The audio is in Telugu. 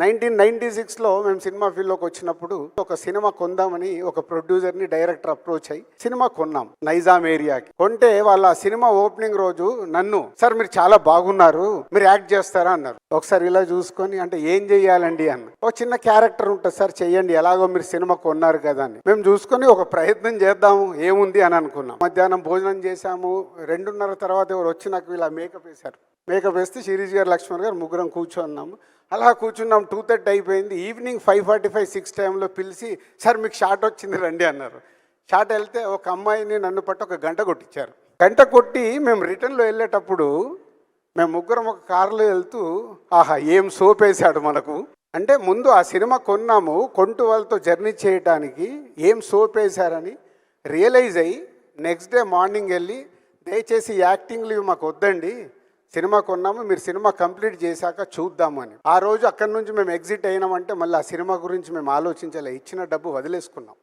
నైన్టీన్ నైన్టీ సిక్స్లో మేము సినిమా ఫీల్డ్లోకి వచ్చినప్పుడు ఒక సినిమా కొందామని ఒక ప్రొడ్యూసర్ని డైరెక్టర్ అప్రోచ్ అయ్యి సినిమా కొన్నాం నైజాం ఏరియాకి. కొంటే వాళ్ళ సినిమా ఓపెనింగ్ రోజు నన్ను సార్ మీరు చాలా బాగున్నారు మీరు యాక్ట్ చేస్తారా? అన్నారు. ఒకసారి ఇలా చూసుకొని అంటే ఏం చెయ్యాలండి అన్న. ఒక చిన్న క్యారెక్టర్ ఉంటుంది సార్ చెయ్యండి ఎలాగో మీరు సినిమా కొన్నారు కదా అని. మేము చూసుకొని ఒక ప్రయత్నం చేద్దాము ఏముంది అని అనుకున్నాం. మధ్యాహ్నం భోజనం చేశాము రెండున్నర తర్వాత ఎవరు వచ్చి నాకు ఇలా మేకప్ వేశారు. మేకప్ వేస్తే శిరీష్ గారు లక్ష్మణ్ గారు ముగ్గురం కూర్చున్నాము. అలా కూర్చున్నాం టూ థర్టీ అయిపోయింది. Evening five forty five six టైంలో పిలిచి సార్ మీకు షార్ట్ వచ్చింది రండి అన్నారు. షార్ట్ వెళ్తే ఒక అమ్మాయిని నన్ను పట్టి ఒక గంట కొట్టించారు. గంట కొట్టి మేము రిటర్న్లో వెళ్ళేటప్పుడు మేము ముగ్గురం ఒక కారులో వెళ్తూ ఆహా ఏం సోప్ వేశాడు మనకు? అంటే ముందు ఆ సినిమా కొన్నాము కొంటు వాళ్ళతో జర్నీ చేయడానికి ఏం సోప్ వేశారని రియలైజ్ అయ్యి నెక్స్ట్ డే మార్నింగ్ వెళ్ళి దయచేసి యాక్టింగ్లు ఇవి మాకు వద్దండి సినిమా కొన్నాము మీరు సినిమా కంప్లీట్ చేశాక చూద్దామని ఆ రోజు అక్కడి నుంచి మేము ఎగ్జిట్ అయినామంటే మళ్ళీ ఆ సినిమా గురించి మేము ఆలోచించాలి ఇచ్చిన డబ్బు వదిలేసుకున్నాం.